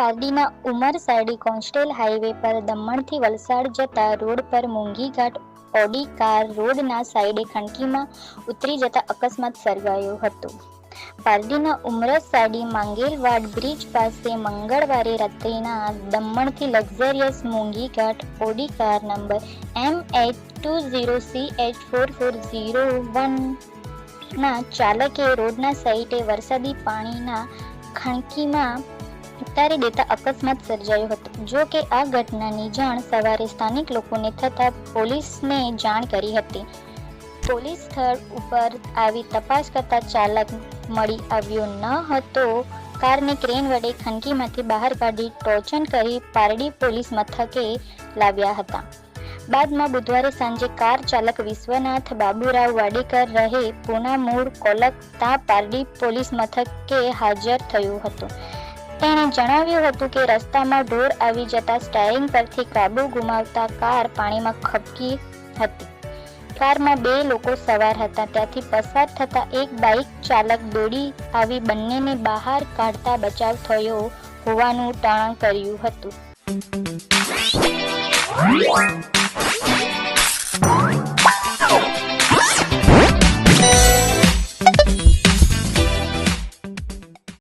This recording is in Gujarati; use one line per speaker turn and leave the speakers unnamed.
પારડીના ઉમરસાડી કોન્સ્ટેલ હાઈવે પર દમણથી વલસાડ જતા રોડ પર મોંઘીઘાટ ઓડી કાર રોડના સાઈડે ખણકીમાં ઉતરી જતા અકસ્માત સર્જાયો હતો. પારડીના ઉમરસાડી માંગેલવાડ બ્રિજ પાસે મંગળવારે રાત્રિના દમણથી luxurious મોંઘીઘાટ Audi car number M H two zero C H four four zero one ના ચાલકે રોડના સાઈડે વરસાદી પાણીના ખણકીમાં ઉતારી દેતા અકસ્માત સર્જાયો હતો. જો કે આ ઘટનાની જાણ સવારે સ્થાનિક લોકોને થતાં પોલીસને જાણ કરી હતી. પોલીસ સ્થળ ઉપર આવી તપાસ કરતા ચાલક મળી આવ્યો ન હતો. કારને ક્રેન વડે ખનકીમાંથી બહાર કાઢી ટોચન કરી પારડી પોલીસ મથકે લાવ્યા હતા. બાદમાં બુધવારે સાંજે કાર ચાલક વિશ્વનાથ બાબુરાવ વાડેકર રહે પૂના મૂળ કોલકતા પારડી પોલીસ મથકે હાજર થયું હતું. તેણે જણાવ્યું હતું કે રસ્તામાં ઢોર આવી જતા સ્ટાયરિંગ પરથી કાબુ ગુમાવતા કાર પાણીમાં ખપકી હતી. કારમાં બે લોકો સવાર હતા, ત્યાંથી પસાર થતા એક બાઇક ચાલક દોડી આવી બંનેને બહાર કાઢતા બચાવ થયો હોવાનું ટાણ કર્યું હતું.